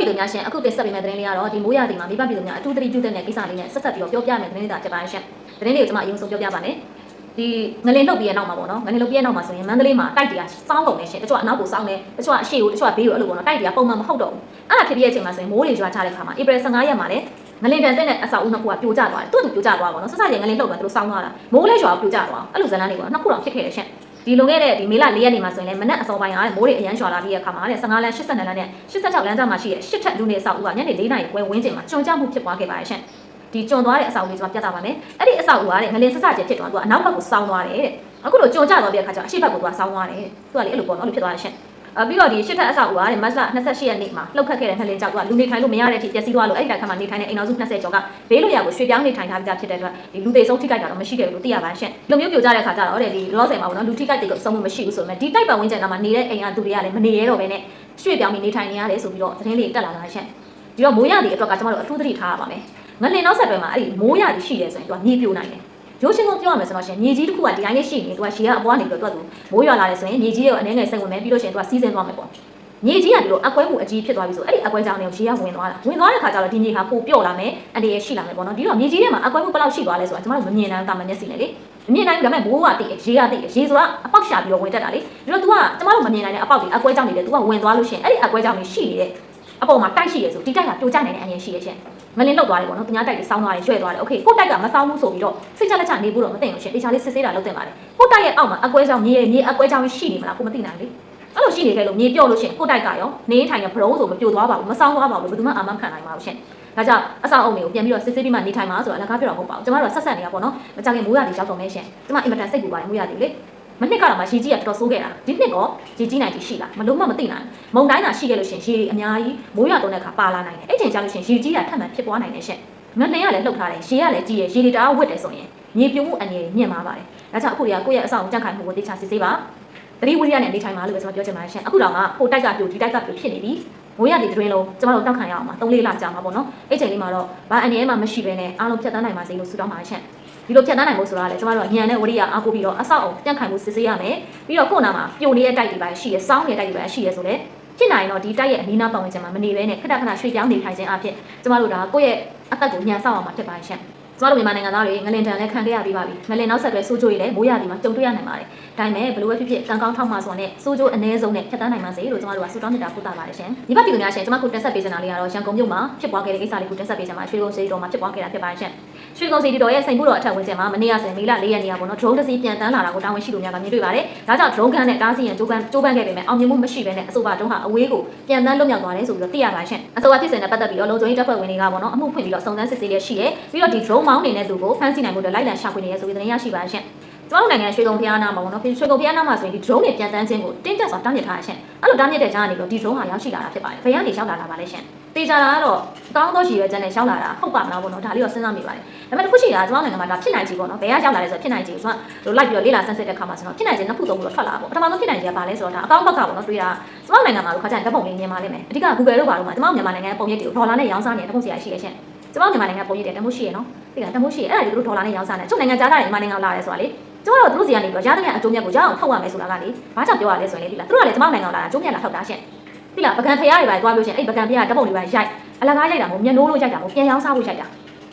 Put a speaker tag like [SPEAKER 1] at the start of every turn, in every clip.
[SPEAKER 1] ပြည်သူများရှင်အခုတင်ဆက်ပေးမယ့်သတင်းလေးကတော့ဒီမိုးရသည်မှာမိဘပြည်သူများအထူးသတိပြုတဲ့ကိစ္စလေးနဲ့ဆက်ဆက်ပြီးတော့ပြောပြမယ့်သတင်းလေးသာဖြစ်ပါတယ်ရှင်သတင်းလေးကိုကျွန်မအရင်ဆုံးပြောပြပါမယ်ဒီငလင်လှုပ်ပြီးရဲ့နောက်မှာပေါ့နော်ငလင်လှုပ်ပြီးရဲ့နောက်မှာဆိုရင်မန္တလေးမှာတိုက်တရားစောင်းကုန်နေရှင်တချို့ကအနောက်ကိုစောင်းနေတချို့ကအရှေ့ကိုတချို့ကဘေးကိုအဲ့လိုပေါ့နော်တိုက်တရားပုံမှန်မဟုတ်တော့ဘူးအဲ့ဒါဖြစ်ပြီးရဲ့အချိန်မှာဆိုရင်မိုးတွေရွာချတဲ့ခါမှာဧပြီ15ရက်မှာလည်းငလင်တန်တဲ့အဆောက်အဦနှစ်ခုကပြိုကျသွားတယ်သူ့သူပြိုကျသွားပါတော့ဆက်ဆက်ရင်ငလင်လှုပ်သွားသူတို့စောင်းသွားတာမိုးလည်းရွာပြိုကျသွားအဲ့လိုဇလန်းတွေပေါ့နှစ်ခုတော့ဖြစ်ခဲ့တယ်ရှင် ဒီလွန်ခဲ့တဲ့ဒီမေလ၄ရက်နေ့မှာဆိုရင်လည်းမနက်အစောပိုင်းကမိုးတွေအရန်ရွာလာပြီးတဲ့အခါမှာတဲ့15လမ်း82လမ်းနဲ့86လမ်းကြားမှာရှိတဲ့8ထပ်လူနေအဆောက်အဦကညနေ4နာရီခွဲဝန်းကျင်မှာကျွန်ကြမှုဖြစ်ပွားခဲ့ပါတယ်ရှင်ဒီကျွန်သွားတဲ့အဆောက်အဦလေးကျွန်တော်ပြသပါမယ်အဲ့ဒီအဆောက်အဦကတဲ့ငလင်ဆက်စကျဖြစ်သွားသူကအနောက်ဘက်ကိုစောင်းသွားတယ်တဲ့အခုလိုကျွန်ကြသွားပြီးတဲ့အခါကျအရှေ့ဘက်ကိုသူကစောင်းသွားတယ်သူကလေအဲ့လိုပေါ့နော်အဲ့လိုဖြစ်သွားတယ်ရှင်အ ပြီးတော့ဒီရှစ်ထက်အဆောက်အဦကတဲ့မတ်လ28ရက်နေ့မှာလှုပ်ခတ်ခဲ့တဲ့ငလင်ကြောက်သူကလူနေထိုင်လို့မရတဲ့အထိပျက်စီးသွားလို့အဲ့ဒီတိုင်းခါမှာနေထိုင်တဲ့အိမ်တော်စု20ကျော်ကဘေးလွတ်ရာကိုရွှေ့ပြောင်းနေထိုင်ထားကြဖြစ်တဲ့အတွက်ဒီလူသေးဆုံးထိခိုက်တာတော့မရှိခဲ့ဘူးလို့သိရပါတယ်ရှင်လူမျိုးပြိုကြတဲ့အခါကျတော့တဲ့ဒီလောဆယ်မှာပေါ့နော်လူထိခိုက်တွေကိုစုံမှုမရှိဘူးဆိုပေမဲ့ဒီတိုက်ပတ်ဝန်းကျင်ကမှာနေတဲ့အိမ်ကသူတွေကလည်းမနေရတော့ဘဲနဲ့ရွှေ့ပြောင်းပြီးနေထိုင်နေရတယ်ဆိုပြီးတော့သတင်းလေးတက်လာတာရှင်ဒီတော့မိုးရသည်အတွက်ကကျွန်တော်တို့အထူးသတိထားရပါမယ်ငလင်နောက်ဆက်တွဲမှာအဲ့ဒီမိုးရသည်ရှိတယ်ဆိုရင်သူကမြေပြိုနိုင်တယ် ရိုးရှင်းဆုံးပြောရမယ်ဆိုတော့ရှင်မြေကြီးတစ်ခုကဒီတိုင်းလေးရှိနေသူကရှေကအပွားနေပြီးတော့သူကမိုးရွာလာတယ်ဆိုရင်မြေကြီးရောအနေငယ်စိတ်ဝင်မယ်ပြီးလို့ရှိရင်သူကစီးဆင်းသွားမယ်ပေါ့မြေကြီးကဒီလိုအကွဲမှုအကြီးဖြစ်သွားပြီဆိုအဲ့ဒီအကွဲကြောင့်လည်းရေကဝင်သွားတာဝင်သွားတဲ့ခါကျတော့ဒီမြေဟာပိုပြော့လာမယ်အနေရရှိလာမယ်ပေါ့နော်ဒီတော့မြေကြီးထဲမှာအကွဲမှုဘယ်လောက်ရှိသွားလဲဆိုတာကျွန်တော်တို့မမြင်နိုင်တာမမျက်စိနဲ့လေမမြင်နိုင်ဘူးဒါပေမဲ့ဘိုးကတိရေကတိရေဆိုတာအပေါက်ရှာပြီးတော့ဝင်တက်တာလေဒီတော့ तू ကကျွန်တော်တို့မမြင်နိုင်တဲ့အပေါက်ကြီးအကွဲကြောင့်နေတယ် तू ကဝင်သွားလို့ရှိရင်အဲ့ဒီအကွဲကြောင့်နေရှိနေတဲ့အပေါ်မှာတိုက်ရှိရဆိုဒီတိုက်ကပြိုကျနိုင်တဲ့အန်ရရှိရရှင် ငလင်းလောက်သွားတယ်ပေါ့နော်သူများတိုက်တွေစောင်းသွားတယ်ရွှဲ့သွားတယ်โอเคကိုတိုက်ကမစောင်းဘူးဆိုပြီးတော့စိတ်ချလက်ချနေဘူးတော့မသိဘူးရှင်တေချာလေးစစ်ဆေးတာလုပ်တင်ပါတယ်ကိုတိုက်ရဲ့အောက်မှာအကွဲကြောင့်မြေမြေအကွဲကြောင့်ရှိနေမလားကိုမသိနိုင်လေအဲ့လိုရှိနေခဲ့လို့မြေပြော့လို့ရှိရင်ကိုတိုက်ကရောနေထိုင်ရဘရုံးဆိုမပြိုသွားပါဘူးမစောင်းသွားပါဘူးဘယ်သူမှအာမခံနိုင်ပါဘူးရှင်ဒါကြောင့်အဆောင်အုံတွေကိုပြန်ပြီးတော့စစ်ဆေးပြီးမှနေထိုင်မှာဆိုတာအလကားပြောတာမဟုတ်ပါဘူးကျမတို့ကဆက်ဆက်နေတာပေါ့နော်မကြခင်မိုးရည်ရောက်တော့မဲရှင်ကျမအင်မတန်စိတ်ပူပါတယ်မိုးရည်လေ မနှစ်ကတော့မှရေကြီးကတော်တော်ဆိုးခဲ့တာဒီနှစ်ကရေကြီးနိုင်ကြီးရှိလားမလို့မှမသိနိုင်မုံတိုင်းသာရှိခဲ့လို့ရှင်ရေအများကြီးမိုးရွာတော့တဲ့ခါပါလာနိုင်တယ်အဲ့ချိန်ကျလို့ရှင်ရေကြီးတာထပ်မံဖြစ်ပွားနိုင်တယ်ရှင်ငနေရလည်းလှုပ်ထားတယ်ရေကလည်းကြီးရရေတွေတအားဝတ်တယ်ဆိုရင်မြေပြုံးမှုအနေနဲ့မြင့်သွားပါတယ်ဒါကြောင့်အခုတည်းကကိုယ့်ရဲ့အဆောင်ကြန့်ခိုင်မှုကိုတေချာစစ်ဆေးပါတတိဝိရိယနဲ့နေထိုင်ပါလို့ပဲကျွန်တော်ပြောချင်ပါတယ်ရှင်အခုတော့ကဟိုတိုက်ကပြိုဒီတိုက်ကပြိုဖြစ်နေပြီ မိုးရတဲ့တွင်းလုံးကျမတို့တောက်ခံရအောင်ပါ3လေးလကြာမှာပေါ့နော်အဲ့ချိန်လေးမှာတော့ဘာအနေနဲ့မှမရှိဘဲနဲ့အားလုံးဖြတ်တန်းနိုင်ပါစေလို့ဆုတောင်းပါရှင်ဒီလိုဖြတ်တန်းနိုင်ဖို့ဆိုတာလေကျမတို့ကညံတဲ့ဝရိယအားကိုပြီးတော့အဆောက်အုံကြန့်ခိုင်မှုစစ်ဆေးရမယ်ပြီးတော့ကိုယ့်နာမှာပြိုနေတဲ့တိုက်တွေပါရှိရစောင်းနေတဲ့တိုက်တွေပါရှိရဆိုလေဖြစ်နိုင်တော့ဒီတိုက်ရဲ့အနီးနားပတ်ဝန်းကျင်မှာမနေဘဲနဲ့ခဏခဏရွှေ့ပြောင်းနေထိုင်ခြင်းအဖြစ်ကျမတို့ဒါကိုယ့်ရဲ့အသက်ကိုညှန်ဆောက်အောင်မှာဖြစ်ပါရှင် ကျမတို့မြန်မာနိုင်ငံသားတွေငလင်တန်လည်းခံခဲ့ရပြီးပါပြီငလင်နောက်ဆက်တွဲစိုးကြိုးရည်လည်းမိုးရသည်မှာကြုံတွေ့ရနိုင်ပါတယ်ဒါပေမဲ့ဘယ်လိုပဲဖြစ်ဖြစ်ကံကောင်းထောက်မှဆိုနဲ့စိုးကြိုးအ ਨੇ ဆုံးနဲ့ဖြတ်တန်းနိုင်ပါစေလို့ကျမတို့ကဆုတောင်းမေတ္တာပို့တာပါတယ်ရှင်ဒီဘက်ပြည်သူများရှင်ကျမတို့တင်ဆက်ပေးချင်တာလေးကတော့ရန်ကုန်မြို့မှာဖြစ်ပွားခဲ့တဲ့ကိစ္စလေးကိုတင်ဆက်ပေးချင်ပါရွှေကုန်းစေတီတော်မှာဖြစ်ပွားခဲ့တာဖြစ်ပါတယ်ရှင်ရွှေကုန်းစေတီတော်ရဲ့စိန်ဖို့တော်အထက်ဝန်းကျင်မှာမနေ့ကဆိုရင်မေလ၄ရက်နေ့ကပေါ့နော် drone တစ်စီးပြန်တန်းလာတာကိုတာဝန်ရှိသူများကမြင်တွေ့ပါတယ်ဒါကြောင့် drone ကန်နဲ့တားဆီးရန်ကြိုးပမ်းကြိုးပမ်းခဲ့ပေမဲ့အောင်မြင်မှုမရှိဘဲနဲ့အဆိုပါတုံးဟာအဝေးကိုပြန်တန်းလွတ်မြောက်သွားတယ်ဆိုပြီးတော့သိရပါရှင်အဆိုပါဖြစ်စဉ်နဲ့ပတ်သက်ပြီးတော့လုံခြုံရေးတပ်ဖွဲ့ဝင်တွေကပေါ့နော်အမှုဖွင့်ပြီးတော့စုံစမ်းစစ်ဆေးရရှိတယ်ပြီးတော့ဒီ drone မောင်းနေတဲ့သူကိုဖမ်းဆီးနိုင်မှုအတွက်လိုက်လံရှာဖွေနေရဆိုပြီးသတင်းရရှိပါရှင်ကျမတို့နိုင်ငံရွှေကုံဖျားနာမှာပေါ့နော်ရွှေကုံဖျားနာမှာဆိုရင်ဒီ drone တွေပြန်တန်းခြင်းကိုတင်းကျပ်စွာတားမြစ်ထားရရှင်အဲ့လိုတားမြစ်တဲ့ကြားကနေတော့ဒီ drone ဟာရောက်ရှိလာတာဖြစ်ပါတယ်ဘယ်ကနေရောက်လာတာပါလဲရှင်တေချာတာကတော့ကောင်းသောရှိရွယ်ချက်နဲ့ရောက်လာတာဟုတ်ပါမလားပေါ့နော်ဒါလေးတော့စဉ်းစားမိပါတယ်ဒါပေမဲ့တစ်ခုရှိတာကျမတို့နိုင်ငံမှာဒါဖြစ်နိုင်ခြေပေါ့နော်ဘယ်ကရောက်လာလဲဆိုတော့ဖြစ်နိုင်ခြေဆိုတော့လိုက်ပြီးတော့လေ့လာဆန်းစစ်တဲ့ခါမှာဆိုတော့ဖြစ်နိုင်ခြေနှစ်ခုသုံးခုတော့ထွက်လာပေါ့ပထမဆုံးဖြစ်နိုင်ခြေကဘာလဲဆိုတော့ဒါအကောင့်ဘက်ကပေါ့နော်တွေ့တာကျမတို့နိုင်ငံမှာလို့ခါကျရင်ဓာတ်ပုံလေးမြင်ပါလိမ့်မယ်အဓိက Google တို့ပါလို့မှာကျမတို့မြန်မာနိုင်ငံပုံရိပ်တွေကိုဒေါ်လာနဲ့ရောင်းစားနေတဲ့ဓာတ်ပုံဆရာရှိရရှင် ကျမတို့မြန်မာနိုင်ငံပုံရိပ်တဲ့တမိုးရှိရနော်သိလားတမိုးရှိရအဲ့ဒါတွေတို့ဒေါ်လာနဲ့ရောင်းစားနေချုပ်နိုင်ငံကြားသားတွေမြန်မာနိုင်ငံလာတယ်ဆိုတာလေကျမတို့တို့စီကနေပြီးတော့ရတဲ့မြတ်အကျိုးမြတ်ကိုရအောင်ထောက်ရမယ်ဆိုတာကလေဘာကြောင့်ပြောရလဲဆိုရင်လေဒီလားသူတို့ကလည်းကျမတို့နိုင်ငံလာတာအကျိုးမြတ်လာထောက်တာရှင်ဒီလားပကံဖရားတွေပါသွားလို့ရှင်အဲ့ပကံဖရားဓာတ်ပုံတွေပါရိုက်အလကားရိုက်တာမဟုတ်မျက်နှိုးလို့ရိုက်တာမဟုတ်ပြန်ရောင်းစားဖို့ရိုက်တာ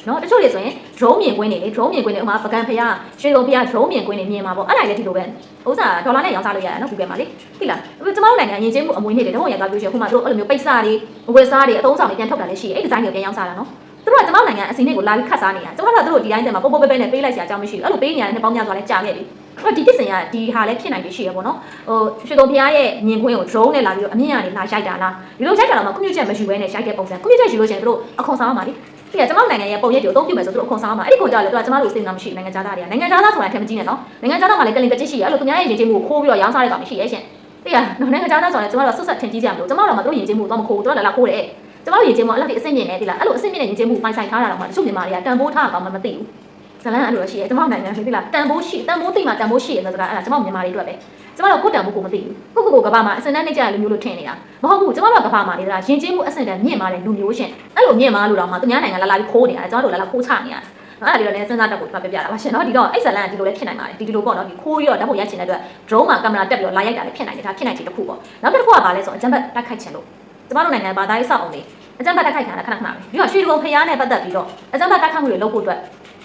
[SPEAKER 1] နော်တချို့တွေဆိုရင် drone မြင်ကွင်းနေလေ drone မြင်ကွင်းနေဥမာပကံဖရားရွှေကုန်းဖရား drone မြင်ကွင်းနေမြင်မှာပေါ့အဲ့ဒါလည်းဒီလိုပဲဥစ္စာဒေါ်လာနဲ့ရောင်းစားလို့ရတယ်နော် Google မှာလေသိလားကျမတို့နိုင်ငံအရင်ချင်းမှုအမွေးနေတယ်တော့ရသွားပြောရှင်ခုမှတို့အဲ့လိုမျိုးပိတ်စာတွေအဝယ်စားတွေအသုံးဆောင်တွေပြန်ထုတ်တာလည်းရှိတယ်အဲ့ဒီဇိုင်းတွေပြန်ရောင်းစားတာနော် သူတို့ကကျမတို့နိုင်ငံအစီအစဉ်ကိုလာပြီးခတ်စားနေတာကျမတို့ကသူတို့ဒီတိုင်းတည်းမှာပို့ပို့ပဲပဲနဲ့ပေးလိုက်စရာအကြောင်းမရှိဘူးအဲ့လိုပေးနေရတဲ့နှစ်ပေါင်းများစွာလဲကြာခဲ့ပြီအဲ့ဒီဖြစ်စဉ်ကဒီဟာလည်းဖြစ်နိုင်ပြီရှိရပေါ့နော်ဟိုရွှေကုံဖျားရဲ့မြင်ကွင်းကို drone နဲ့လာပြီးတော့အမြင့်ကနေလာရိုက်တာလားဒီလိုရိုက်တာတော့မှကွန်ပျူတာမရှိဘဲနဲ့ရိုက်တဲ့ပုံစံကွန်ပျူတာယူလို့ရှိရင်တို့အခွန်ဆောင်ရမှာလေဒီကကျွန်တော်နိုင်ငံရဲ့ပုံရိပ်တွေကိုအသုံးပြုမယ်ဆိုသူတို့အခွန်ဆောင်ရမှာအဲ့ဒီခွန်ကြောင့်လေတို့ကကျွန်တော်တို့စိတ်နာမရှိနိုင်ငံသားတွေကနိုင်ငံသားဆိုတာထင်မကြီးနဲ့နော်နိုင်ငံသားတော့မှလည်းကလင်ကကြစ်ရှိရအဲ့လိုသူများရဲ့ရည်ချင်းမှုကိုခိုးပြီးတော့ရောင်းစားရတာမရှိရဲ့ရှင်တိရနော်နိုင်ငံသားဆိုတာကျွန်တော်တို့ဆွတ်ဆက်ထင်ကြီးကြမလို့ကျွန်တော်တို့မှတို့ရည်ချင်းမှုတော့မခိုးဘူးတို့ကလည်းလာခိုးတယ် ကျွန်တော်တို့ရည်ချင်းမှုအဲ့လိုအဆင့်မြင့်နေတိလားအဲ့လိုအဆင့်မြင့်တဲ့ရည်ချင်းမှုပိုင်ဆိုင်ထားတာတော့မှတချို့မြန်မာတွေကတန်ဖိုးထားတာမှမသိဘူးဇလန်အဲ့လိုရှိရဲကျွန်တော်နိုင်ငံတိလားတန်ဖိုးရှိတန်ဖိုးသိမှတန်ဖိုးရှိရဲဆိုတော့အဲ့ဒါကျွန်တော်မြန်မာတွေအတွက်ပဲကျမတို့ကိုတန်ဖို့ကိုမသိဘူးကိုကိုကိုကဘာမှာအစင်တန်းနှိမ့်ကြတဲ့လူမျိုးလို့ထင်နေတာမဟုတ်ဘူးကျမတို့ကဘာမှာနေတာယဉ်ကျေးမှုအစင်တန်းမြင့်မာတဲ့လူမျိုးရှင်အဲ့လိုမြင့်မာလို့တော့မှသူများနိုင်ငံလာလာပြီးခိုးနေတာကျမတို့လာလာခိုးချနေတာအဲ့ဒါလေးတော့လည်းစဉ်းစားတတ်ဖို့ပြပြပြတာပါရှင်เนาะဒီတော့အဲ့ဇလန်ကဒီလိုလည်းဖြစ်နိုင်ပါတယ်ဒီဒီလိုပေါ့เนาะဒီခိုးပြီးတော့ဓာတ်ပုံရိုက်ချင်တဲ့အတွက် drone မှာကင်မရာတက်ပြီးတော့လာရိုက်တာလည်းဖြစ်နိုင်တယ်ဒါဖြစ်နိုင်ချေတစ်ခုပေါ့နောက်တစ်ခုကဘာလဲဆိုအကြမ်းဖက်တိုက်ခိုက်ချင်လို့ ကျမတို့နိုင်ငံဘာသာရေးစောက်အောင်တွေအကြမ်းဖက်တိုက်ခိုက်ခံရတာခဏခဏပဲပြီးတော့ရွှေတုံဖျားနဲ့ပတ်သက်ပြီးတော့အကြမ်းဖက်တိုက်ခိုက်မှုတွေလုပ်ဖို့အတွက်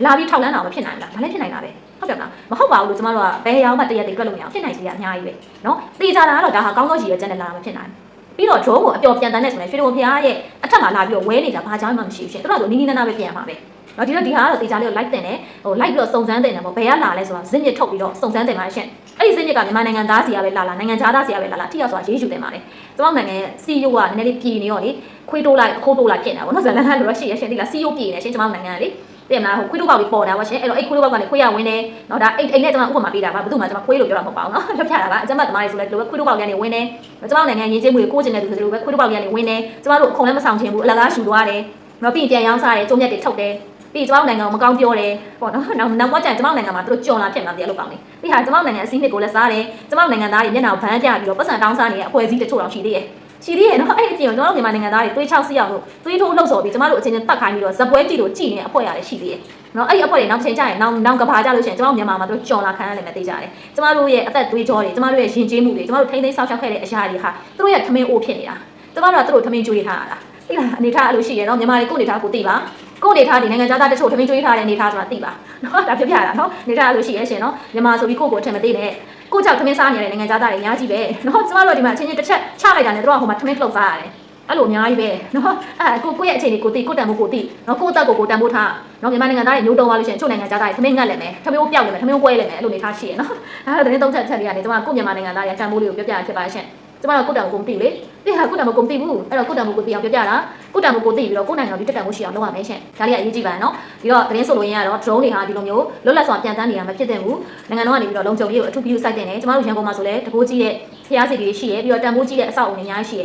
[SPEAKER 1] လာပြီးထောက်လန်းတာမဖြစ်နိုင်ဘူးလားဘာလဲဖြစ်နိုင်တာပဲဟုတ်တယ်မလားမဟုတ်ပါဘူးလို့ကျမတို့ကဘယ်ရောင်မှတရက်တည်းတွက်လို့မရအောင်ဖြစ်နိုင်စီရအများကြီးပဲနော်တေချာတာကတော့ဒါဟာကောင်းသောရည်ရွယ်ချက်နဲ့လာတာမဖြစ်နိုင်ဘူးပြီးတော့ drone ကိုအပျော်ပြန်တန်းနေဆိုရင်ရွှေတုံဖျားရဲ့အထက်မှာလာပြီးတော့ဝဲနေတာဘာကြောင့်မှမရှိဘူးရှင်သူတို့ကနီးနီးနားနားပဲပြန်ရမှာပဲ နော်ဒီတော့ဒီဟာကတော့တေချာလေးကို like တင်တယ်ဟို like ပြီးတော့စုံစမ်းတင်တယ်ပေါ့ဘယ်ကလာလဲဆိုတော့ဇင်းမြစ်ထုတ်ပြီးတော့စုံစမ်းတင်ပါရှင်အဲ့ဒီဇင်းမြစ်ကမြန်မာနိုင်ငံသားစီရပဲလာလာနိုင်ငံခြားသားစီရပဲလာလာထိရောက်ဆိုတာရေးယူတင်ပါတယ်ကျမတို့နိုင်ငံရဲ့ CEO ကနည်းနည်းလေးပြည်နေရောလေခွေးတိုးလိုက်အခိုးတိုးလိုက်ဖြစ်နေတာပေါ့နော်ဇလန်ဟန်လိုရရှိရရှင်ဒီလား CEO ပြည်နေရှင်ကျမတို့နိုင်ငံကလေသိမလားဟိုခွေးတိုးပေါက်လေးပေါ်တာပါရှင်အဲ့တော့အဲ့ခွေးတိုးပေါက်ကနေခွေးရဝင်တယ်နော်ဒါအိတ်အိတ်နဲ့ကျမဥပမာပေးတာပါဘယ်သူမှကျမခွေးလို့ပြောတာမဟုတ်ပါဘူးနော်ပြပြတာပါအကျမသမားတွေဆိုလဲဒီလိုပဲခွေးတိုးပေါက်လေးကနေဝင်တယ်ကျမတို့နိုင်ငံရင်းချင်းမှုကိုကိုးကျင်တဲ့သူတွေလိုပဲခွေးတိုးပေါက်လေးကနေဝင်တယ်ကျမတို့အခုံလည်းမဆောင်ချင်ဘူးအလကားရှူသွားတယ်နော်ပြီးပြန်ရောင်းစားတယ်ကျုံမြက်တွေထုတ်တယ် ပြီးကျမတို့နိုင်ငံကိုမကောင်းပြောတယ်ပေါ့နော်နောက်နောက်ဘက်ကျရင်ကျမတို့နိုင်ငံမှာသူတို့ကြုံလာဖြစ်မှာတရားလို့ကောင်းတယ်ပြီးဟာကျမတို့နိုင်ငံအစည်းနှစ်ကိုလည်းစားတယ်ကျမတို့နိုင်ငံသားတွေမျက်နှာကိုဗန်းပြပြီးတော့ပတ်စံတောင်းစားနေတဲ့အဖွဲစည်းတချို့တော့ရှိသေးတယ်ရှိသေးရဲ့နော်အဲ့ဒီအပြင်ကျွန်တော်တို့မြန်မာနိုင်ငံသားတွေသွေးချောက်စီအောင်လို့သွေးထိုးလှုပ်ဆော်ပြီးကျမတို့အချင်းချင်းတတ်ခိုင်းပြီးတော့ဇပွဲတီတို့ကြည်နေတဲ့အဖွဲ့ရတယ်ရှိသေးရဲ့နော်အဲ့ဒီအဖွဲ့တွေနောက်ချိန်ကျရင်နောက်နောက်ကဘာကြလို့ရှိရင်ကျမတို့မြန်မာမှာတို့ကြော်လာခံရလိမ့်မယ်သိကြတယ်ကျမတို့ရဲ့အသက်သွေးကြောတွေကျမတို့ရဲ့ရင်ကျေးမှုတွေကျမတို့ထိမ့်သိမ်းဆောက်ရှောက်ခဲ့တဲ့အရာတွေဟာသူတို့ရဲ့ထမင်းအိုးဖြစ်နေတာကျမတို့ကသူတို့ထမင်းကျွေးထားရတာသိလားအနေထားအဲ့လိုရှိရနော်မြန်မာတွေကိုအနေထားကိုသိပါ ကိုယ်အနေထားဒီနိုင်ငံခြားသားတချို့ထမင်းကျွေးထားတဲ့အနေထားဆိုတာသိပါနော်ဒါပြပြတာနော်အနေထားအဲ့လိုရှိရရှင်နော်မြန်မာဆိုပြီးကိုယ့်ကိုယ်ထင်မသိနဲ့ကိုကြောက်ထမင်းစားနေရတဲ့နိုင်ငံခြားသားတွေအများကြီးပဲနော်ကျမတို့ဒီမှာအချင်းချင်းတစ်ချက်ချလိုက်တာနဲ့တို့ကဟိုမှာထမင်းထုတ်စားရတယ်အဲ့လိုအများကြီးပဲနော်အဲ့ကိုကိုယ့်ရဲ့အခြေအနေကိုသိကိုတန်ဖို့ကိုသိနော်ကိုယ့်အသက်ကိုကိုတန်ဖို့ထားနော်မြန်မာနိုင်ငံသားတွေမျိုးတုံးသွားလို့ရှိရင်ချို့နိုင်ငံခြားသားတွေထမင်းငတ်လည်းမယ်ထမင်းကိုပျောက်လည်းမယ်ထမင်းကိုပွဲလည်းမယ်အဲ့လိုနေထားရှိရနော်အဲ့ဒါသတင်းသုံးချက်ချက်လေးကနေကျမကိုမြန်မာနိုင်ငံသားတွေတန်ဖိုးလေးကိုပြပြဖြစ်ပါရှင် ကျမတို့ကုတ္တံကိုမသိလေသိဟာကုတ္တံကိုမသိဘူးအဲ့တော့ကုတ္တံကိုသိအောင်ပြပြတာကုတ္တံကိုသိပြီးတော့ကိုယ်နိုင်ငံကိုတက်တံမှုရှိအောင်လုပ်ရမယ်ရှင်ဒါလေးကအရေးကြီးပါနော်ပြီးတော့သတင်းဆိုလို့ရင်ကတော့ drone တွေဟာဒီလိုမျိုးလွတ်လပ်စွာပြန်တန်းနေတာမဖြစ်သင့်ဘူးနိုင်ငံတော်ကနေပြီးတော့လုံခြုံရေးကိုအထူးပြုစိုက်တင်တယ်ကျမတို့ရန်ကုန်မှာဆိုလဲတကိုးကြီးတဲ့ဖျားစီတွေရှိရပြီးတော့တန်ဖိုးကြီးတဲ့အဆောက်အအုံတွေအများကြီးရှိရ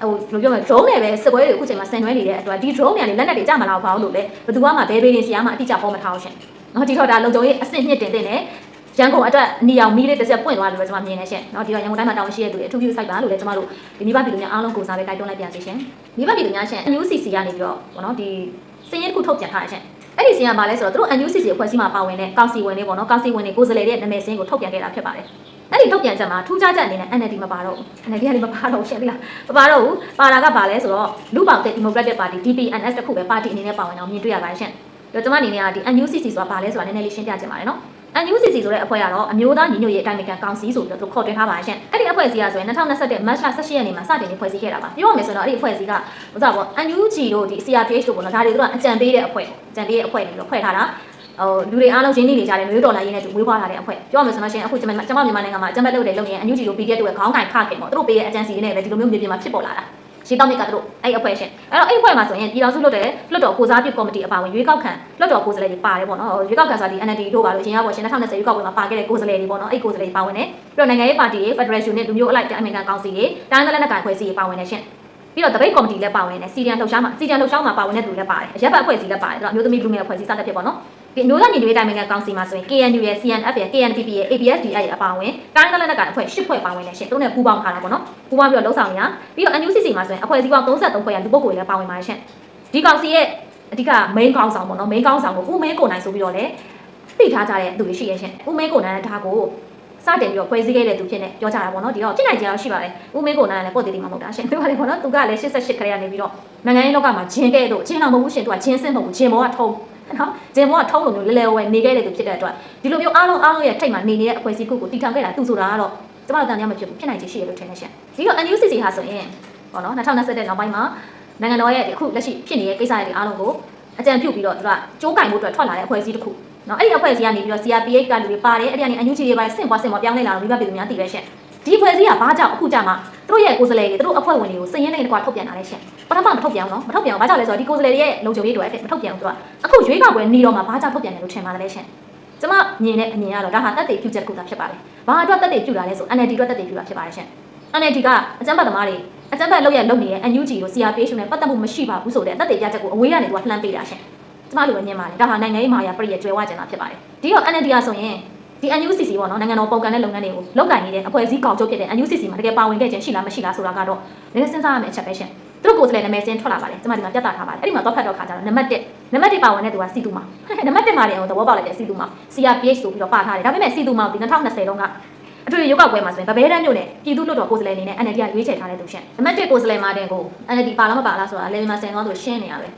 [SPEAKER 1] ဟိုဘယ်လိုပြောမလဲ drone နဲ့ပဲစစ်ပွဲတွေအခုချိန်မှာဆင်နွှဲနေတဲ့အတွက်ဒီ drone တွေကနေလက်နက်တွေကြမလာဘူးလို့လေဘယ်သူမှဘဲဘေးတွေစီယာမှအတိအကျပေါ်မထားအောင်ရှင်နော်ဒီတော့ဒါလုံခြုံရေးအဆင့်မြင့်တင်တင်တယ် ရန်ကုန်အတွက်နေရောင်မီးလေးတစ်စက်ပွင့်သွားတယ်လို့ကျွန်မမြင်နေရှင်။နော်ဒီတော့ရန်ကုန်တိုင်းမှာတောင်းရှိရတဲ့သူတွေအထူးပြုစိုက်ပါလို့လည်းကျွန်မတို့ဒီမိဘပြည်သူများအားလုံးကိုစားပေးတိုက်တွန်းလိုက်ပါရစေရှင်။မိဘပြည်သူများရှင် NUCC ကနေပြီးတော့ဘောနော်ဒီစင်ရင်တစ်ခုထုတ်ပြန်ထားရရှင်။အဲ့ဒီစင်ကဘာလဲဆိုတော့သူတို့ NUCC အဖွဲ့အစည်းမှာပါဝင်တဲ့ကောင်စီဝင်တွေပေါ့နော်ကောင်စီဝင်တွေကိုယ်စားလှယ်တွေရဲ့နာမည်စင်ကိုထုတ်ပြန်ခဲ့တာဖြစ်ပါတယ်။အဲ့ဒီထုတ်ပြန်ချက်မှာထူးခြားချက်အနေနဲ့ NLD မပါတော့ဘူး။ NLD ကလည်းမပါတော့ရှင်သလား။မပါတော့ဘူး။ပါတာကဘာလဲဆိုတော့လူ့ဘောင်တဲ့ Democratic Party DPNS တခုပဲပါတီအနေနဲ့ပါဝင်အောင်မြင်တွေ့ရပါတယ်ရှင်။ဒါကျွန်မအနေနဲ့ကဒီ NUCC ဆိုတာဘာလဲဆိုတာနည်းနည်းလေးရှင်းပြချင်ပါတယ်နော်။ NUCC ဆိုတဲ့အဖွဲ့ကတော့အမျိုးသားညီညွတ်ရေးအတိုင်းအမြံကောင်စီဆိုပြီးတော့သူခေါ်တွင်ထားပါရှင်။အဲ့ဒီအဖွဲ့အစည်းကဆိုရင်2021မတ်လ18ရက်နေ့မှာစတင်ပြီးဖွဲ့စည်းခဲ့တာပါ။ပြောရမယ်ဆိုတော့အဲ့ဒီအဖွဲ့အစည်းကဟိုစားပေါ့ NUG တို့ဒီ CRPH တို့ပေါ့နော်ဒါတွေတို့ကအကြံပေးတဲ့အဖွဲ့ပေါ့။အကြံပေးတဲ့အဖွဲ့တွေပြီးတော့ဖွဲ့ထားတာဟိုလူတွေအားလုံးရင်းနှီးနေကြတယ်မျိုးတော်လာရင်းနဲ့သူဝေးပွားလာတဲ့အဖွဲ့ပြောရမယ်ဆိုလို့ရှိရင်အခုကျွန်မကျွန်မမြန်မာနိုင်ငံမှာအကြံပေးလုပ်တယ်လုပ်နေ NUG တို့ PDF တို့ရဲ့ခေါင်းကင်ခခင်ပေါ့သူတို့ပေးတဲ့အကြံစီတွေနဲ့ပဲဒီလိုမျိုးမြေပြင်မှာဖြစ်ပေါ်လာတာ။ ရှင်းတော့မြစ်ကတို့အဲ့အဖွဲ့ရှင်အဲ့တော့အဲ့အဖွဲ့မှာဆိုရင်ပြည်တော်စုလွတ်တဲ့လွတ်တော်ကိုစားပြုကော်မတီအပါဝင်ရွေးကောက်ခံလွတ်တော်ကိုယ်စားလှယ်တွေပါတယ်ပေါ့နော်ရွေးကောက်ခံဆိုတာဒီ NLD တို့ပါလို့ရှင်ရပေါ့ရှင်2020ရွေးကောက်ပွဲမှာပါခဲ့တဲ့ကိုယ်စားလှယ်တွေပေါ့နော်အဲ့ကိုယ်စားလှယ်တွေပါဝင်တယ်ပြီးတော့နိုင်ငံရေးပါတီတွေ Federation နဲ့လူမျိုးအလိုက်တဲ့အမေရိကန်ကောင်စီတွေတိုင်းဒေသလက်နက်ကိုင်ဖွဲ့စည်းတွေပါဝင်နေရှင်ပြီးတော့တပိတ်ကော်မတီလည်းပါဝင်နေစီဒီယန်လှုပ်ရှားမှာစီဒီယန်လှုပ်ရှားမှာပါဝင်တဲ့သူလည်းပါတယ်အရက်ဘတ်အဖွဲ့အစည်းလည်းပါတယ်အဲ့တော့အမျိုးသမီးလူငယ်အဖွဲ့အစည်းစသဖြင့်ပေါ့နော် ဒီမျိုးသားညီညွတ်ရေးတိုင်းနိုင်ငံကောင်စီမှာဆိုရင် KNU ရဲ့ CNF ရဲ့ KNPP ရဲ့ ABSDI ရဲ့အပါအဝင်တိုင်းဒေသလက်နက်ကိုင်အဖွဲ့၈ဖွဲ့ပါဝင်နေရှင်သူတို့နဲ့ပူးပေါင်းထားတာပေါ့နော်ပူးပေါင်းပြီးတော့လှုပ်ဆောင်ရပြီးတော့ NUCC မှာဆိုရင်အဖွဲ့အစည်းပေါင်း33ဖွဲ့ရလူပုဂ္ဂိုလ်တွေလည်းပါဝင်ပါတယ်ရှင်ဒီကောင်စီရဲ့အဓိက main ကောင်းဆောင်ပေါ့နော် main ကောင်းဆောင်ကိုဦးမဲကိုနိုင်ဆိုပြီးတော့လည်းသိထားကြတဲ့သူတွေရှိရရှင်ဦးမဲကိုနိုင်ကဒါကိုစတင်ပြီးတော့ဖွဲ့စည်းခဲ့တဲ့သူဖြစ်နေပြောကြတာပေါ့နော်ဒီတော့ဖြစ်နိုင်ကြတော့ရှိပါတယ်ဦးမဲကိုနိုင်ကလည်းပို့တည်တည်မှာမဟုတ်တာရှင်ပြောပါတယ်ပေါ့နော်သူကလည်း88ခရရနေပြီးတော့နိုင်ငံရေးလောကမှာဂျင်းခဲ့တော့ဂျင်းတော့မဟုတ်ဘူးရှင်သူကဂျင်းစင်မဟုတ်ဘူးဂျင်းဘောကထုံး နော်ဂျင်ဘောကထုံးလို့မျိုးလဲလဲဝဲနေခဲ့တဲ့သူဖြစ်တဲ့အတွက်ဒီလိုမျိုးအားလုံးအားလုံးရဲ့ထိတ်မှာနေနေတဲ့အဖွဲ့အစည်းခုကိုတည်ထောင်ခဲ့တာသူဆိုတာကတော့ကျမတို့တန်တရားမဖြစ်ဘူးဖြစ်နိုင်ချေရှိရလို့ထင်နေရှင်ဒီတော့ NUCC ဟာဆိုရင်ပေါ့နော်2021တဲ့နောက်ပိုင်းမှာနိုင်ငံတော်ရဲ့အခုလက်ရှိဖြစ်နေတဲ့ကိစ္စတွေအားလုံးကိုအကြံပြုပြီးတော့သူကကြိုးကင်မှုအတွက်ထွက်လာတဲ့အဖွဲ့အစည်းတစ်ခုနော်အဲ့ဒီအဖွဲ့အစည်းကနေပြီးတော့ CRPH ကလူတွေပါတယ်အဲ့ဒီကနေ NUG တွေပါတယ်ဆင့်ပွားဆင့်ပွားပြောင်းလဲလာလို့မိဘပြည်သူများသိပဲရှင် ဒီဖွဲ့စည်းကဘာကြောင့်အခုကြမှာသူတို့ရဲ့ကိုယ်စားလှယ်တွေသူတို့အဖွဲ့ဝင်တွေကိုစည်ရင်းနဲ့တကွာထုတ်ပြန်လာတဲ့ရှင်ပထမမထုတ်ပြန်ဘူးနော်မထုတ်ပြန်ဘူးဘာကြောင့်လဲဆိုတော့ဒီကိုယ်စားလှယ်တွေရဲ့လုံခြုံရေးတွေအဲ့မထုတ်ပြန်ဘူးသူကအခုရွေးကောက်ပွဲနေတော့မှာဘာကြောင့်ထုတ်ပြန်တယ်လို့ထင်ပါလဲရှင်ကျမမြင်တဲ့အမြင်ကတော့ဒါဟာတက်တေပြုချက်တစ်ခုသာဖြစ်ပါတယ်ဘာအတွက်တက်တေပြုတာလဲဆို NLD အတွက်တက်တေပြုတာဖြစ်ပါတယ်ရှင် NLD ကအကြမ်းဖက်သမားတွေအကြမ်းဖက်လုပ်ရလုပ်နေတဲ့ NUG ကို CRPH နဲ့ပတ်သက်မှုမရှိပါဘူးဆိုတဲ့တက်တေပြချက်ကိုအဝေးကနေသူကလှမ်းပေးတာရှင်ကျမလိုပဲမြင်ပါတယ်ဒါဟာနိုင်ငံရေးမာယာပြည့်ရဲ့ကျွဲဝကျင်တာဖြစ်ပါတယ်ဒီတော့ NLD ကဆိုရင် ဒီ NUCC ပေါ့နော်နိုင်ငံတော်ပုံကန်တဲ့လုပ်ငန်းတွေကိုလုပ်ကိုင်နေတဲ့အဖွဲ့အစည်းကောင်ချုပ်ဖြစ်တဲ့ NUCC မှာတကယ်ပါဝင်ခဲ့ခြင်းရှိလားမရှိလားဆိုတာကတော့လည်းစဉ်းစားရမယ့်အချက်ပဲရှင်သူတို့ကိုယ်စားလှယ်နာမည်စင်းထွက်လာပါတယ်ကျွန်မဒီမှာပြတ်တာထားပါတယ်အဲ့ဒီမှာတော့ဖတ်တော့ခါကြတော့နံပါတ်1နံပါတ်1ပါဝင်တဲ့သူကစီတူမာနံပါတ်1မှာလည်းသဘောပေါက်လိုက်တယ်စီတူမာ CRPH ဆိုပြီးတော့ပါထားတယ်ဒါပေမဲ့စီတူမာဒီ2020တုန်းကအထွေထွေရုပ်ောက်ပွဲမှာဆိုရင်ဗဘဲတန်းမျိုးနဲ့ပြည်သူ့လွှတ်တော်ကိုယ်စားလှယ်အနေနဲ့ NLD ကရွေးချယ်ထားတဲ့သူရှင်အမတ်တစ်ကိုယ်စားလှယ်မာတင်ကို NLD ပါလားမပါလားဆိုတာလည်းဒီမှာစင်သွားသူရှင်းနေရပဲ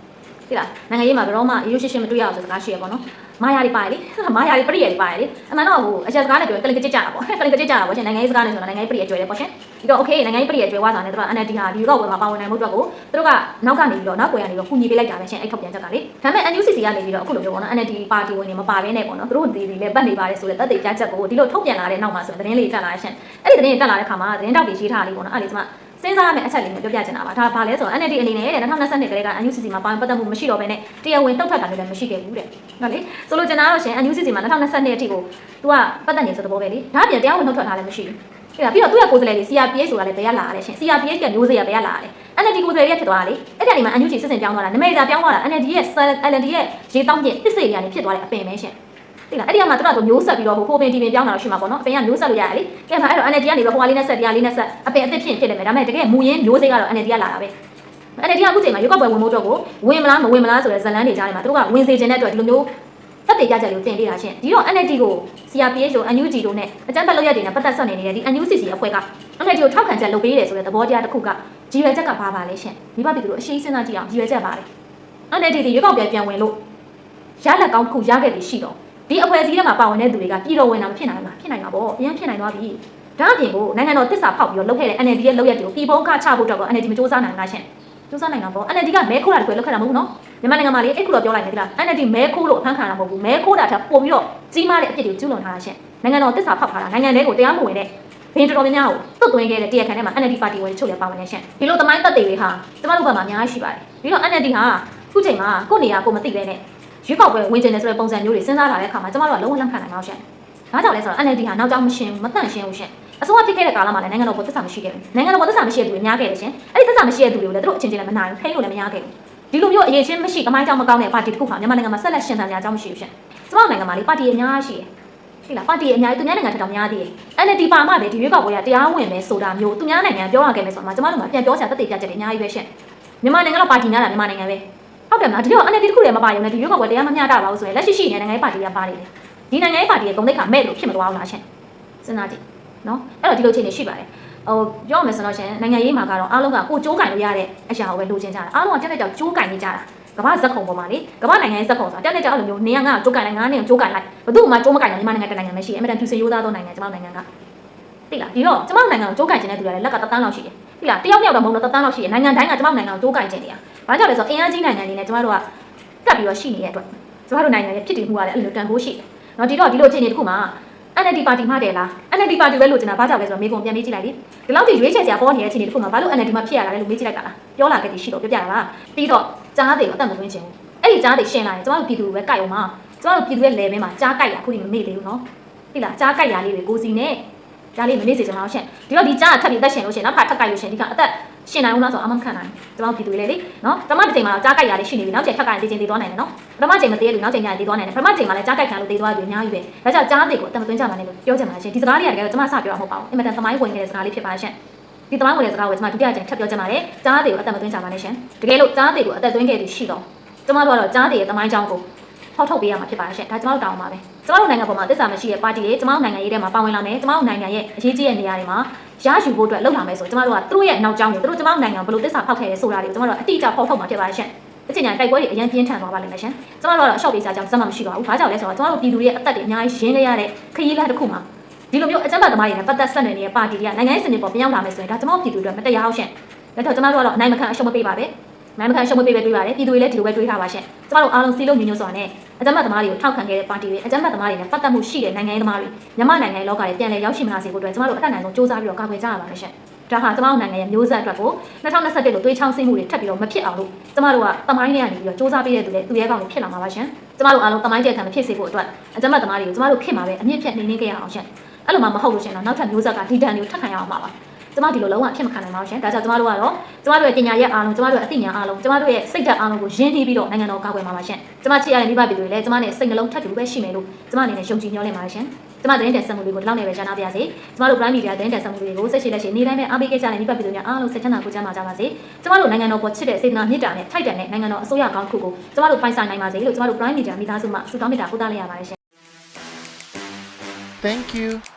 [SPEAKER 1] ဒီလားနိုင်ငံရေးမှာဘယ်တော့မှရိုးရှင်းရှင်းမတွေ့ရအောင်ဆိုစကားရှိရပေါ့နော်မာယာတွေပါတယ်လေမာယာတွေပြည့်ရတွေပါတယ်လေအမှန်တော့ဟိုအချက်စကားနဲ့ပြောကလင်ကကြစ်ကြတာပေါ့ကလင်ကကြစ်ကြတာပေါ့ရှင်နိုင်ငံရေးစကားနဲ့ဆိုတာနိုင်ငံရေးပြည့်ရကျွဲတယ်ပေါ့ရှင်ဒီတော့ okay နိုင်ငံရေးပြည့်ရကျွဲသွားတာနဲ့တို့က NLD ဟာဒီကောက်ပွဲမှာပါဝင်နိုင်မှုအတွက်ကိုတို့ကနောက်ကနေပြီးတော့နောက်ကွယ်ကနေပြီးတော့ကူညီပေးလိုက်တာပဲရှင်အဲ့ထုတ်ပြန်ချက်ကလေဒါပေမဲ့ NUCC ကနေပြီးတော့အခုလိုမျိုးပေါ့နော် NLD ပါတီဝင်တွေမပါဘဲနဲ့ပေါ့နော်တို့ဒီဒီလည်းပတ်နေပါတယ်ဆိုတဲ့တက်တဲ့ပြချက်ကိုဒီလိုထုတ်ပြန်လာတဲ့နောက်မှာဆိုသတင်းလေးတက်လာရှင်အဲ့ဒီသတင်းတက်လာတဲ့ခါမှာသတင်းတောက်တွေရေးထားလေးပေါ့နော်အဲ့ဒီကျွန်မ စဉ်းစားရမယ့်အချက်လေးနဲ့ပြောပြချင်တာပါဒါဘာလဲဆိုတော့ NLD အနေနဲ့တဲ့2022ကလေးက NUCC မှာပါဝင်ပတ်သက်မှုမရှိတော့ဘဲနဲ့တရားဝင်တုတ်ထွက်တာမျိုးလည်းမရှိခဲ့ဘူးတဲ့ဟုတ်လေဆိုလို့ကျွန်တော်တော့ရှင် NUCC မှာ2022အထိကို तू ကပတ်သက်နေဆိုတဲ့ဘောပဲလေဒါအပြင်တရားဝင်တုတ်ထွက်တာလည်းမရှိဘူးအဲ့ဒါပြီးတော့သူ့ရဲ့ကိုယ်စားလှယ်တွေ CRPH ဆိုတာလည်းဘယ်ရလာရလဲရှင် CRPH ကမျိုးစေ့ရဘယ်ရလာရလဲ NLD ကိုယ်စားလှယ်တွေဖြစ်သွားတာလေအဲ့ဒါဒီမှာ NUG စစ်စင်ပြောင်းသွားတာနမိတ်စာပြောင်းသွားတာ NLD ရဲ့ NLD ရဲ့ရေတောင်းပြစ်တစ်စိတ်တွေကနေဖြစ်သွားတဲ့အပင်ပဲရှင် တိလားအဲ့ဒီကမှသူတို့ကမျိုးဆက်ပြီးတော့ဟိုပင်ဒီပင်ပြောင်းလာတော့ရှိမှာပေါ့နော်အပင်ကမျိုးဆက်လို့ရတယ်လေကဲမှာအဲ့တော့ NLD ကနေပြီးဟိုဟာလေးနဲ့ဆက်တရားလေးနဲ့ဆက်အပင်အစ်စ်ဖြစ်ဖြစ်နေမယ်ဒါပေမဲ့တကယ်မူရင်းမျိုးစေ့ကတော့ NLD ကလာတာပဲ NLD ကအခုချိန်မှာရွေးကောက်ပွဲဝင်ဖို့အတွက်ကိုဝင်မလားမဝင်မလားဆိုတဲ့ဇလန်းတွေကြားထဲမှာသူတို့ကဝင်စေချင်တဲ့အတွက်ဒီလိုမျိုးသက်သေပြချက်လေးကိုတင်ပေးတာရှင်ဒီတော့ NLD ကို CRPH တို့ NUG တို့နဲ့အကြမ်းဖက်လုပ်ရက်တွေနဲ့ပတ်သက်ဆက်နေနေတဲ့ဒီ NUCC အဖွဲ့က NLD ကိုထောက်ခံချက်လုပ်ပေးတယ်ဆိုတဲ့သဘောတရားတစ်ခုကရည်ရွယ်ချက်ကဘာပါလဲရှင်မိဘပြည်သူတို့အရှိစဉ်းစားကြည့်အောင်ရည်ရွယ်ချက်ပါလေ NLD ဒီရွေးကောက်ပွဲပြန်ဝင်လို့ရလက်ကောင်းတစ်ခုရခဲ့ပြီရှိတော့ ဒီအဖွဲ့အစည်းထဲမှာပါဝင်တဲ့သူတွေကပြည်တော်ဝင်တာမဖြစ်နိုင်မှာဖြစ်နိုင်မှာပေါ့အရင်ဖြစ်နိုင်သွားပြီဒါအပြင်ကိုနိုင်ငံတော်တစ္ဆာဖောက်ပြီးတော့လုပ်ခဲ့တဲ့ NLD ရဲ့လုပ်ရက်တွေကိုပြည်ပုံကချဖို့အတွက်ကို NLD မစူးစမ်းနိုင်လားရှင်စူးစမ်းနိုင်တာပေါ့ NLD ကမဲခိုးတာတခွေလုပ်ခဲ့တာမဟုတ်ဘူးနော်မြန်မာနိုင်ငံမှာလေအဲ့ခုတော့ပြောလိုက်နေသလား NLD မဲခိုးလို့အဖမ်းခံတာမဟုတ်ဘူးမဲခိုးတာထပ်ပို့ပြီးတော့ကြီးမားတဲ့အပြစ်တွေကျူးလွန်ထားတာရှင်နိုင်ငံတော်တစ္ဆာဖောက်ထားတာနိုင်ငံတွေကိုတရားမဝင်တဲ့ဘင်းတော်တော်များများကိုတွတ်သွင်းခဲ့တဲ့တရားခံထဲမှာ NLD ပါတီဝင်ချုပ်လည်းပါဝင်နေရှင်ဒီလိုတမိုင်းသက်တွေတွေဟာကျမတို့ဘက်မှာအများကြီးရှိပါတယ်ပြီးတော့ NLD ဟာခုချိန်မှာကိုယ့်နေရာကိုမသိပဲနဲ့ ရွေးကောက်ပွဲဝင်ကျင်နေဆိုတဲ့ပုံစံမျိုးတွေစဉ်းစားလာတဲ့အခါမှာကျမတို့ကလုံးဝလက်ခံနိုင်အောင်ရှင်။ဘာကြောင့်လဲဆိုတော့ NLD ဟာနောက်ကြောင်းမရှင်းဘူးမတန့်ရှင်းဘူးရှင်။အစိုးရဖြစ်ခဲ့တဲ့ကာလမှာလည်းနိုင်ငံတော်ပေါ်သစ္စာမရှိခဲ့ဘူး။နိုင်ငံတော်ပေါ်သစ္စာမရှိတဲ့သူတွေများခဲ့တယ်ရှင်။အဲ့ဒီသစ္စာမရှိတဲ့သူတွေကိုလည်းသူတို့အချင်းချင်းလည်းမနိုင်ဘူး။ထိလို့လည်းမရခဲ့ဘူး။ဒီလိုမျိုးအရေးချင်းမရှိတမိုင်းကြောင်းမကောင်းတဲ့ပါတီတစ်ခုဟာမြန်မာနိုင်ငံမှာဆက်လက်ရှင်သန်ကြအောင်မရှိဘူးရှင်။ကျမတို့နိုင်ငံမှာလေပါတီအများကြီးရှိတယ်။ဒီလားပါတီအများကြီးသူများနိုင်ငံထက်တောင်များသေးတယ်။ NLD ပါမှပဲဒီရွေးကောက်ပွဲကတရားဝင်မယ်ဆိုတာမျိုးသူများနိုင်ငံပြောရခဲ့မယ်ဆိုတော့ကျမတို့မှာပြန်ပြောချင်တဲ့တည်ပြချက်တွေအများကြီးပဲရှင်။မြန်မာနိုင်ငံကပါတီများတာမြန်မာနိုင်ငံပဲ။ ဟုတ်တယ်မလားဒီတော့ NLD တစ်ခုလည်းမပါရုံနဲ့ဒီရွေးကောက်ပွဲတရားမမျှတာပါဘူးဆိုရင်လက်ရှိရှိနေတဲ့နိုင်ငံရေးပါတီကပါနေတယ်ဒီနိုင်ငံရေးပါတီရဲ့ဂုဏ်သိက္ခာမဲ့လို့ဖြစ်မသွားဘူးလားရှင်စဉ်းစားကြည့်နော်အဲ့တော့ဒီလိုအခြေအနေရှိပါတယ်ဟိုပြောရမယ်ဆိုတော့ရှင်နိုင်ငံရေးမှာကတော့အားလုံးကကိုကြိုးကင်လို့ရတဲ့အရာကိုပဲလိုချင်ကြတာအားလုံးကတက်တဲ့ကြောက်ကြိုးကင်နေကြတာကမ္ဘာဇက်ခုံပေါ်မှာလေကမ္ဘာနိုင်ငံရေးဇက်ခုံဆိုတာတက်တဲ့ကြောက်အဲ့လိုမျိုးနေရငါကြိုးကင်လိုက်ငါနေကြိုးကင်လိုက်ဘယ်သူမှကြိုးမကင်နိုင်မြန်မာနိုင်ငံတနိုင်ငံပဲရှိတယ်အမေရိကန်ဖြူစင်ရိုးသားသောနိုင်ငံကျွန်တော်နိုင်ငံကသိလားဒီတော့ကျွန်တော်နိုင်ငံကိုကြိုးကင်ခြင်းတဲ့သူတွေကလက်ကတသန်းလောက်ရှိတယ်သိလားတယောက်တယောက်တော့မဟုတ်တော့တသန်းလောက်ရှိတယ်နိုင်ငံတိုင်းကကျွန်တော်နိုင်ငံကိုကြိုးကင်ခြင်းနေတာ ဘာကြောင့်လဲဆိုတော့အင်အားကြီးနိုင်ငံတွေနဲ့ကျွန်တော်တို့ကကပ်ပြီးတော့ရှိနေတဲ့အတွက်ကျွန်တော်တို့နိုင်ငံရဲ့ဖြစ်တည်မှုကလည်းအဲ့လိုတန်ဖိုးရှိတယ်။နော်ဒီတော့ဒီလိုအခြေအနေတစ်ခုမှာ NLD ပါတီမှတယ်လား NLD ပါတီပဲလို့ကျွန်တော်ဘာကြောင့်လဲဆိုတော့မေကွန်ပြန်မေးကြည့်လိုက်လေဒီလောက်ထိရွေးချယ်စရာပေါ်နေတဲ့အခြေအနေတစ်ခုမှာဘာလို့ NLD မှာဖြစ်ရတာလဲလို့မေးကြည့်လိုက်တာလားပြောလာခဲ့သည်ရှိတော့ပြောပြတာလားပြီးတော့ကြားတယ်ကိုအတတ်မသွင်းချင်ဘူးအဲ့ဒီကြားတယ်ရှင်းလာရင်ကျွန်တော်တို့ပြည်သူပဲကြိုက်အောင်မှာကျွန်တော်တို့ပြည်သူရဲ့ level မှာကြားကြိုက်ရအခုဒီမမေ့သေးဘူးနော်သိလားကြားကြိုက်ရလေးတွေကိုစီနဲ့ကြားလေးမမေ့စေချင်တော့ရှင့်ဒီတော့ဒီကြားကထပ်ပြီးအသက်ရှင်လို့ရှင့်နောက်ခါထပ်ကြိုက်လို့ရှင့်ဒီကအသက် ရှင်နိုင်ဦးလားဆိုတော့အမှမခံနိုင်ကျွန်တော်ပြည်သူလေးလေနော်ပထမတစ်ချိန်မှာတော့ကြားကြိုက်ရလေးရှိနေပြီနောက်ချိန်ထပ်ကြိုက်ရင်တည်ချင်းတည်သွားနိုင်တယ်နော်ပထမချိန်မတည်ရလို့နောက်ချိန်ကျရင်တည်သွားနိုင်တယ်ပထမချိန်မှာလည်းကြားကြိုက်ခံလို့တည်သွားတယ်အများကြီးပဲဒါကြောင့်ကြားသေးကိုအတမသွင်းကြပါနဲ့လို့ပြောချင်ပါရှင်ဒီစကားလေးကတကယ်တော့ကျွန်မစပြောတာမဟုတ်ပါဘူးအင်မတန်သမိုင်းဝင်နေတဲ့စကားလေးဖြစ်ပါရှင်ဒီသမိုင်းဝင်တဲ့စကားကိုကျွန်မဒုတိယချိန်ထပ်ပြောချင်ပါတယ်ကြားသေးကိုအတမသွင်းကြပါနဲ့ရှင်တကယ်လို့ကြားသေးကိုအသက်သွင်းခဲ့သည်ရှိတော့ကျွန်မတို့ကတော့ကြားသေးရဲ့သမိုင်းကြောင်းကိုဟောက်ထုတ်ပေးရမှာဖြစ်ပါရှင်ဒါကျွန်တော်တို့တောင်းပါပဲကျွန်တော်တို့နိုင်ငံပေါ်မှာတစ္ဆာမရှိတဲ့ပါတီတွေကျွန်တော်တို့နိုင်ငံရေးထဲမှာပါဝင်လာမယ်ကျွန်တော်တို့နိုင်ငံရဲ့အရေးကြီးတဲ့နေရာတွေမှာ ရယူဖို့အတွက်လုပ်လာမယ်ဆိုကျွန်တော်တို့ကသူတို့ရဲ့နောက်ကြောင်းတွေသူတို့ကျွန်တော်တို့နိုင်ငံဘယ်လိုတစ္ဆာဖောက်ခဲ့ရဲဆိုတာတွေကိုကျွန်တော်တို့အတိအကျဖော်ထုတ်မှာဖြစ်ပါရှင်အချိန်ညာတိုက်ပွဲတွေအရင်ပြင်းထန်သွားပါလိမ့်မယ်ရှင်ကျွန်တော်တို့ကတော့အလျှော့ပေးစားကြောင်းစမ်းမမရှိပါဘူးဘာကြောင့်လဲဆိုတော့ကျွန်တော်တို့ပြည်သူတွေရဲ့အသက်တွေအများကြီးရင်းခဲ့ရတဲ့ခရီးလမ်းတစ်ခုမှာဒီလိုမျိုးအကြမ်းဖက်သမားတွေနဲ့ပတ်သက်ဆက်နွယ်နေတဲ့ပါတီတွေကနိုင်ငံရေးစနစ်ပေါ်ပြောင်းလာမယ်ဆိုရင်ဒါကျွန်တော်တို့ပြည်သူတွေမတရားဟုတ်ရှင်ဒါတော့ကျွန်တော်တို့ကတော့အနိုင်မခံအရှုံးမပေးပါပဲ နိုင်မခံရှုံးမပေးပဲတွေးပါတယ်ပြည်သူတွေလည်းဒီလိုပဲတွေးထားပါရှင်ကျမတို့အားလုံးစီလုံးညီညွတ်စွာနဲ့အကြမ်းဖက်သမားတွေကိုထောက်ခံခဲ့တဲ့ပါတီတွေအကြမ်းဖက်သမားတွေနဲ့ပတ်သက်မှုရှိတဲ့နိုင်ငံရေးသမားတွေမြန်မာနိုင်ငံရဲ့လောကတွေပြန်လည်ရောက်ရှိမလာစေဖို့အတွက်ကျမတို့အတတ်နိုင်ဆုံးစူးစမ်းပြီးတော့ကာကွယ်ကြရပါမယ်ရှင်ဒါဟာကျမတို့နိုင်ငံရဲ့မျိုးဆက်အတွက်ကို2021လို့တွေးချောင်းစိမှုတွေထပ်ပြီးတော့မဖြစ်အောင်လို့ကျမတို့ကတမိုင်းတွေကနေပြီးတော့စူးစမ်းပေးတဲ့သူတွေသူရဲကောင်းတွေဖြစ်လာမှာပါရှင်ကျမတို့အားလုံးတမိုင်းကျက်ခံမဖြစ်စေဖို့အတွက်အကြမ်းဖက်သမားတွေကိုကျမတို့ခင်မှာပဲအမြင့်ဖြတ်နေနေကြရအောင်ရှင်အဲ့လိုမှမဟုတ်လို့ရှင်တော့နောက်ထပ်မျိုးဆက်ကဒီတန်တွေကိုထပ်ခံရအောင်ပါပါ ကျမဒီလိုလုံးဝအဖြစ်မခံနိုင်ပါဘူးရှင်ဒါကြောင့်ကျမတို့ကတော့ကျမတို့ရဲ့ပညာရဲ့အားလုံးကျမတို့ရဲ့အသိဉာဏ်အားလုံးကျမတို့ရဲ့စိတ်ဓာတ်အားလုံးကိုရင်းနှီးပြီးတော့နိုင်ငံတော်ကာကွယ်မှာပါရှင်ကျမချစ်ရတဲ့မိဘပြည်သူတွေလည်းကျမနဲ့စိတ်နှလုံးထပ်တူပဲရှိမယ်လို့ကျမအနေနဲ့ယုံကြည်မျှော်လင့်ပါတယ်ရှင်ကျမသတင်းတက်ဆက်မှုတွေကိုဒီလောက်နဲ့ပဲကြားနာပါရစေကျမတို့ Prime Media သတင်းတက်ဆက်မှုတွေကိုစိတ်ရှိလက်ရှိနေ့တိုင်းပဲအားပေးခဲ့ကြတဲ့မိဘပြည်သူများအားလုံးစိတ်ချမ်းသာကိုကြမ်းပါကြပါစေကျမတို့နိုင်ငံတော်ပေါ်ချစ်တဲ့စေတနာမြတ်တာနဲ့ထိုက်တန်တဲ့နိုင်ငံတော်အစိုးရကောင်းတစ်ခုကိုကျမတို့ပိုင်ဆိုင်နိုင်ပါစေလို့ကျမတို့ Prime Media မိသားစုမှဆုတောင်းမေတ္တာပို့သလိုက်ရပါတယ်ရှင်
[SPEAKER 2] Thank you